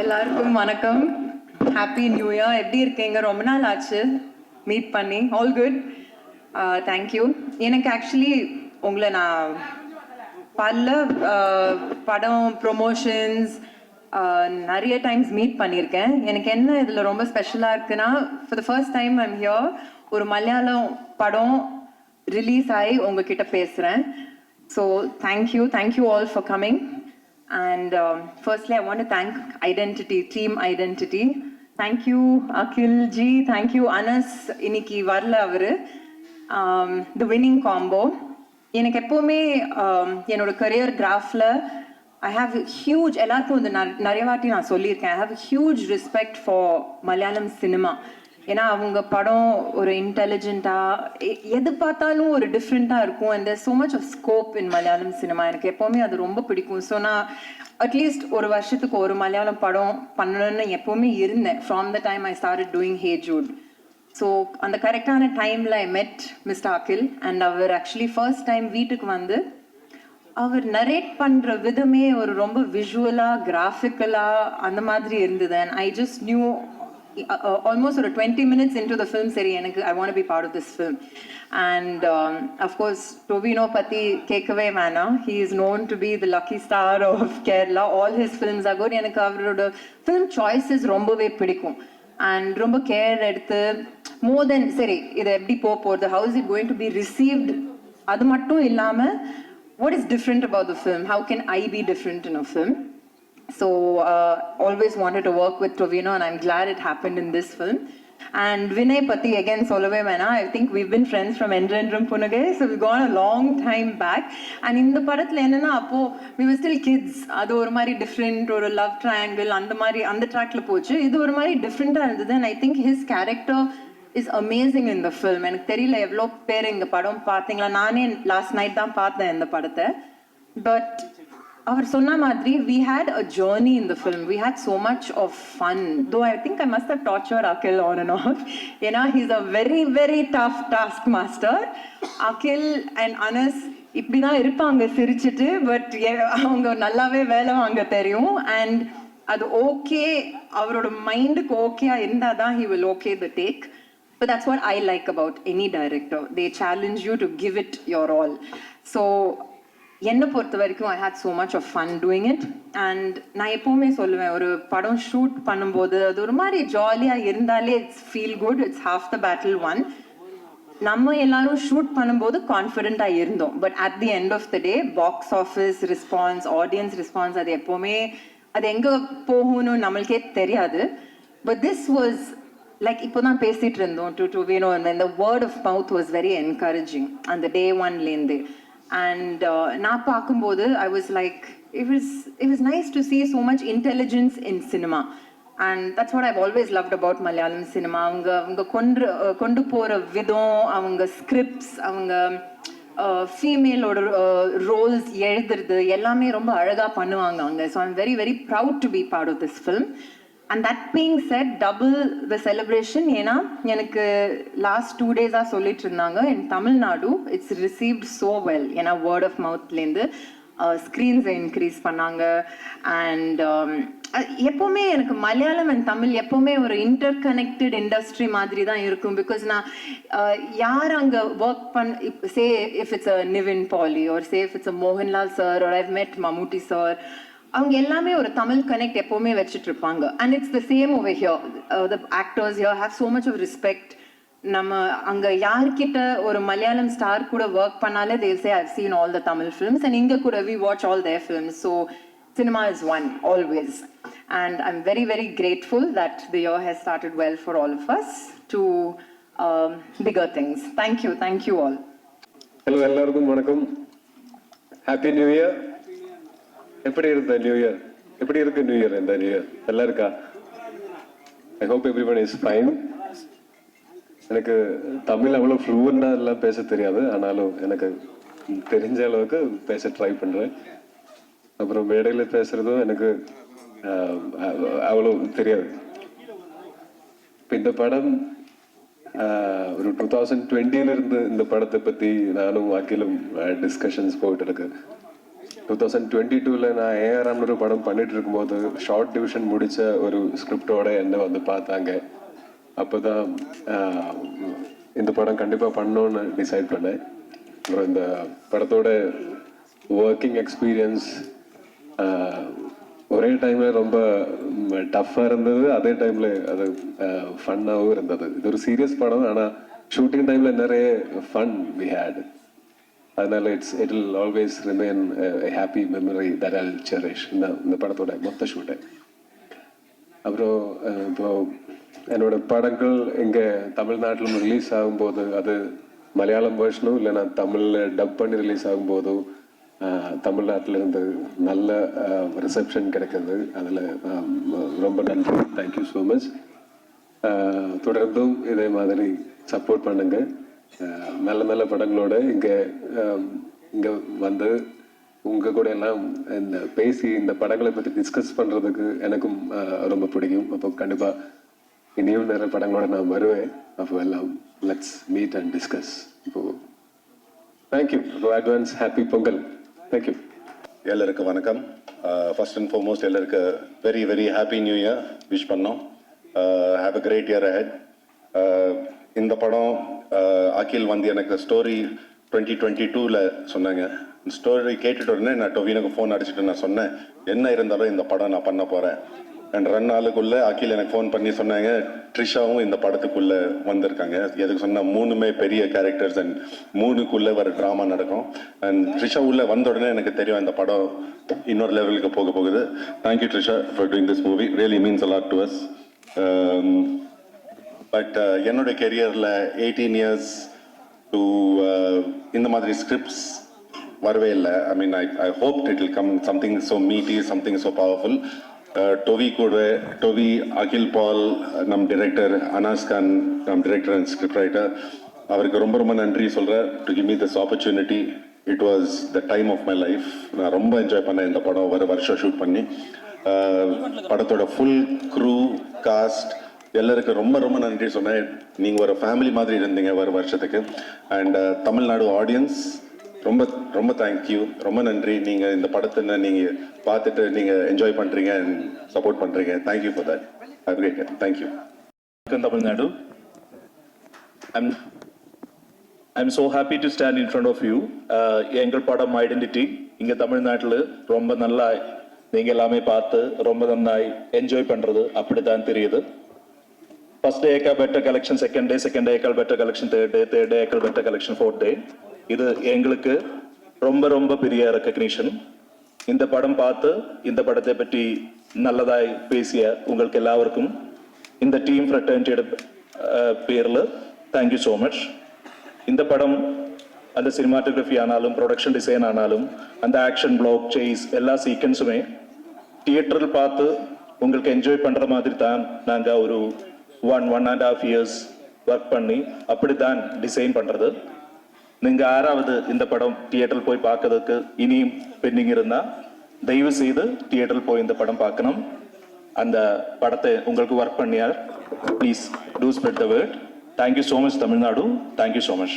எல்லாருக்கும் வணக்கம். Happy new year எப்படி இருக்கீங்க? ரொம்ப நாள் ஆச்சு. மீட் பண்ணி. ஆல் குட் தேங்க்யூ எனக்கு ஆக்சுவலி உங்களை நான் பல uh, படம் ப்ரொமோஷன்ஸ் uh, நிறைய டைம்ஸ் மீட் பண்ணியிருக்கேன். எனக்கு என்ன இதில் ரொம்ப ஸ்பெஷலாக இருக்குன்னா for the first time I'm here ஒரு மலையாளம் படம் ரிலீஸ் ஆகி உங்ககிட்ட பேசுகிறேன் so thank you thank you all for coming And um, firstly, I want to thank Identity, Team Identity. Thank you, Akhil Ji. Thank you, Anas. இன்னைக்கு வரல அவரு த winning combo எனக்கு எப்போவுமே um, என்னோட கரியர் கிராஃபில் ஐ ஹாவ் ஹியூஜ் எல்லாருக்கும் வந்து நிறைய வாட்டி நான் சொல்லியிருக்கேன் I have huge respect for Malayalam cinema ஏன்னா அவங்க படம் ஒரு இன்டெலிஜென்ட்டாக எது பார்த்தாலும் ஒரு டிஃப்ரெண்ட்டாக இருக்கும். And so much of scope in Malayalam cinema எனக்கு எப்போவுமே அது ரொம்ப பிடிக்கும். ஸோ நான் அட்லீஸ்ட் ஒரு வருஷத்துக்கு ஒரு மலையாளம் படம் பண்ணணும்னு எப்போவுமே இருந்தேன். From the time I start doing Hey Jude so அந்த கரெக்டான டைமில் I met mister Akhil and our actually first time வீட்டுக்கு வந்து அவர் நரேட் பண்ணுற விதமே ஒரு ரொம்ப விஷுவலாக கிராஃபிக்கலாக அந்த மாதிரி இருந்தது. And I just knew almost ஒரு twenty minutes into the film சரி எனக்கு I want be part of this film and of course Tovino பத்தி கேட்கவே வேணாம். He is known to be the lucky star of Kerala all his films are எனக்கு அவரோட film choices ரொம்பவே பிடிக்கும். And ரொம்ப கேர் எடுத்து மோர் தென் சரி இது எப்படி போக போகிறது how's it going to be received அது மட்டும் இல்லாமல் what is different about the film how can I be different in a film So, uh, always wanted to work with Tovino, and I'm glad it happened in this film. And Vinay Pati, again, Solove Mena, I think we've been friends from Endrendrum Punage, so we've gone a long time back. And in the படத்துல என்னன்னா அப்போ we were still kids. அது ஒரு மாதிரி different ஒரு love triangle அந்த மாதிரி அந்த ட்ராக்ல போச்சு இது ஒரு மாதிரி டிஃப்ரெண்டா இருந்தது and I think his character is amazing இந்த ஃபில்ம் எனக்கு தெரியல எவ்வளோ பேர் இந்த படம் பார்த்தீங்களா நானே லாஸ்ட் நைட் தான் பார்த்தேன் இந்த படத்தை பட் அவர் சொன்ன மாதிரி we had a journey in the film we had so much of fun though I think I must have torture Akhil on and off ஏன்னா he's a very very tough task master Akhil and Anas இப்படி தான் இருப்பாங்க சிரிச்சிட்டு but அவங்க நல்லாவே வேலை வாங்க தெரியும். அண்ட் அது ஓகே அவரோட மைண்டுக்கு ஓகேயா இருந்தால் தான் he will okay the take But that's what I like about any director. They challenge you to give it your all. So, என்னை பொறுத்த வரைக்கும் I had so much of fun doing it and நான் எப்போவுமே சொல்லுவேன் ஒரு படம் shoot பண்ணும்போது அது ஒரு மாதிரி ஜாலியாக இருந்தாலே it's feel good it's half the battle won நம்ம எல்லாரும் ஷூட் பண்ணும்போது கான்ஃபிடென்ட்டாக இருந்தோம். But at the end of the day box office response audience response அது எப்போவுமே அது எங்கே போகணும்னு நம்மளுக்கே தெரியாது. பட் திஸ் வாஸ் லைக் இப்போ தான் பேசிகிட்டு இருந்தோம். டு டு வேணும் இந்த word of mouth was very encouraging அந்த டே ஒன்லேருந்து அண்ட் நான் பார்க்கும்போது I was like it is it is nice to see so much intelligence in cinema and that's what I've always loved about Malayalam cinema அவங்க அவங்க கொண்டு கொண்டு போகிற விதம் அவங்க ஸ்கிரிப்ட்ஸ் அவங்க ஃபீமேலோட ரோல்ஸ் எழுதுறது எல்லாமே ரொம்ப அழகாக பண்ணுவாங்க அவங்க. So I'm very very proud to be part of this film and that being said double the celebration ஏன்னா எனக்கு லாஸ்ட் டூ டேஸாக சொல்லிட்டு இருந்தாங்க. In Tamil Nadu it's received so well ஏன்னா வேர்ட் ஆஃப் மவுத்லேருந்து ஸ்க்ரீன்ஸை இன்க்ரீஸ் பண்ணாங்க. Um, அண்ட் எப்போவுமே எனக்கு மலையாளம் அண்ட் தமிழ் எப்போவுமே ஒரு இன்டர் கனெக்டட் இண்டஸ்ட்ரி மாதிரி தான் இருக்கும். பிகாஸ் நான் uh, யார் அங்கே ஒர்க் பண் say if it's a Nivin Pauly ஒரு say if it's a Mohanlal sir ஒரு ஐவ் மெட் மம்முட்டி சார் அவங்க எல்லாமே ஒரு தமிழ் கனெக்ட் எப்போவுமே வச்சுட்டு இருப்பாங்க and it's the same over here the actors here have so much of respect நம்ம அங்கே யார்கிட்ட ஒரு மலையாளம் ஸ்டார் கூட ஒர்க் பண்ணாலே they say have seen all the Tamil films and இங்க கூட we watch all their films so cinema is one always and I am very very grateful that the year has started well for all of us to bigger things thank you thank you all hello எல்லாருக்கும் வணக்கம் happy new year எப்படி இருந்த new year எப்படி இருக்கு new year இந்த new year நல்லா இருக்கா? I hope everyone is fine எனக்கு தமிழ் அவ்வளோ ஃப்ளூவெண்டாக எல்லாம் பேச தெரியாது. ஆனாலும் எனக்கு தெரிஞ்ச அளவுக்கு பேச ட்ரை பண்ணுறேன் அப்புறம் மேடையில் பேசுறதும் எனக்கு ஆஹ், அவ்வளோ தெரியாது. இப்போ இந்த படம் ஆஹ், ஒரு டூ தௌசண்ட் இருந்து இந்த படத்தை பற்றி நானும் வாக்கிலும் டிஸ்கஷன்ஸ் போயிட்டு இருக்கு. டூ தௌசண்ட் டுவெண்ட்டி டூவில் நான் ஏஆர்எம்னு ஒரு படம் பண்ணிட்டு இருக்கும்போது ஷார்ட் டிவிஷன் முடிச்ச ஒரு ஸ்கிரிப்டோட என்ன வந்து பார்த்தாங்க. அப்போ தான் இந்த படம் கண்டிப்பாக பண்ணணும்னு டிசைட் பண்ணேன். அப்புறம் இந்த படத்தோட ஒர்க்கிங் எக்ஸ்பீரியன்ஸ் ஒரே டைமில் ரொம்ப டஃப்பாக இருந்தது. அதே டைமில் அது ஃபன்னாகவும் இருந்தது. இது ஒரு சீரியஸ் படம் ஆனால் ஷூட்டிங் டைமில் நிறைய ஃபன் வி ஹேட் அதனால it's it'll always remain happy memory that I'll cherish இந்த இந்த படத்தோட மொத்த ஷூட்டை அப்புறம் இப்போ என்னோட படங்கள் இங்கே தமிழ்நாட்டில் ரிலீஸ் ஆகும்போது அது மலையாளம் வேர்ஷனும் இல்லைன்னா தமிழில் டப் பண்ணி ரிலீஸ் ஆகும்போதும் அஹ், இருந்து நல்ல ரிசப்ஷன் கிடைக்குது அதில் ரொம்ப நன்றி. தேங்க்யூ ஸோ மச் தொடர்ந்தும் இதே மாதிரி சப்போர்ட் பண்ணுங்க. நல்ல நல்ல படங்களோட இங்கே இங்கே வந்து உங்கள் கூட எல்லாம் இந்த பேசி இந்த படங்களை பற்றி டிஸ்கஸ் பண்ணுறதுக்கு எனக்கும் ரொம்ப பிடிக்கும். அப்போ கண்டிப்பாக இனியும் நிறைய படங்களோட நான் வருவேன். அப்போ எல்லாம் லெட்ஸ் மீட் அண்ட் டிஸ்கஸ் இப்போ தேங்க்யூ இப்போ advance happy Pongal. Thank you எல்லாருக்கும் வணக்கம். ஃபர்ஸ்ட் அண்ட் ஃபார்மோஸ்ட் எல்லாருக்கு very very happy new year wish பண்ணோம். Have a great year ahead இந்த படம் அகில் வந்து எனக்கு ஸ்டோரி டுவெண்ட்டி டுவெண்ட்டி டூவில் சொன்னாங்க. ஸ்டோரி கேட்டுட்டு உடனே நான் டொவினுக்கு ஃபோன் அடிச்சுட்டு நான் சொன்னேன் என்ன இருந்தாலும் இந்த படம் நான் பண்ண போகிறேன் அண்ட் ரெண்டு நாளுக்குள்ளே அகில் எனக்கு ஃபோன் பண்ணி சொன்னாங்க ட்ரிஷாவும் இந்த படத்துக்குள்ளே வந்திருக்காங்க. எதுக்கு சொன்னால் மூணுமே பெரிய கேரக்டர்ஸ் அண்ட் மூணுக்குள்ளே ஒரு ட்ராமா நடக்கும். அண்ட் ட்ரிஷா உள்ளே வந்த உடனே எனக்கு தெரியும் இந்த படம் இன்னொரு லெவலுக்கு போக போகுது. Thank you Trisha for doing this movie really means a lot to us but uh, என்னுடைய என்னோட கெரியரில் எயிட்டீன் இயர்ஸ் டு இந்த மாதிரி ஸ்கிரிப்ட்ஸ் வரவே இல்லை. I mean I I hope it will come something so meaty something so powerful Tovi கூட டொவி அகில் பால் நம் director Anas Khan நம் director and script writer அவருக்கு ரொம்ப ரொம்ப நன்றி சொல்கிறேன் to give me this opportunity it was the time of my life நான் ரொம்ப என்ஜாய் பண்ணேன் இந்த படம். ஒரு வருஷம் ஷூட் பண்ணி. Uh, படத்தோட ஃபுல் க்ரூ காஸ்ட் எல்லாருக்கும் ரொம்ப ரொம்ப நன்றி சொன்னேன். நீங்கள் ஒரு ஃபேமிலி மாதிரி இருந்தீங்க ஒரு வருஷத்துக்கு. அண்ட் uh, தமிழ்நாடு ஆடியன்ஸ் ரொம்ப ரொம்ப தேங்க்யூ ரொம்ப நன்றி. நீங்கள் இந்த படத்தை நீங்கள் பார்த்துட்டு நீங்கள் என்ஜாய் பண்ணுறீங்க அண்ட் சப்போர்ட் பண்ணுறீங்க thank you for that how great thank you welcome Tamil Nadu I'm I'm so happy to stand in front of you எங்கள் படம் ஐடென்டிட்டி இங்கே தமிழ்நாட்டில் ரொம்ப நல்லா நீங்கள் எல்லாமே பார்த்து ரொம்ப நன்னாய் என்ஜாய் பண்ணுறது அப்படி தான் தெரியுது. First டேக்கா better collection second day second டேக்கால் better collection third day third டேக்கால் better collection fourth day இது எங்களுக்கு ரொம்ப ரொம்ப பெரிய ரெக்கக்னிஷன் இந்த படம் பார்த்து இந்த படத்தை பற்றி நல்லதாய் பேசிய உங்களுக்கு எல்லாருக்கும் இந்த டீம் ஃப்ரெட்டர்னிட்டியோட பேரில் தேங்க்யூ ஸோ மச் இந்த படம் அந்த சினிமாட்டோகிராஃபி ஆனாலும் ப்ரொடக்ஷன் டிசைன் ஆனாலும் அந்த ஆக்ஷன் பிளாக் சேஸ் எல்லா சீக்வன்ஸுமே தியேட்டரில் பார்த்து உங்களுக்கு என்ஜாய் பண்ணுற மாதிரி தான் நாங்கள் ஒரு one one and half years work பண்ணி அப்படி தான் டிசைன் பண்ணுறது நீங்கள் யாராவது இந்த படம் தியேட்டரில் போய் பார்க்கறதுக்கு இனியும் பெண்டிங் இருந்தால் தயவு செய்து தியேட்டரில் போய் இந்த படம் பார்க்கணும். அந்த படத்தை உங்களுக்கு work பண்ணியார். Please do spread the word thank you so much Tamil Nadu thank you so much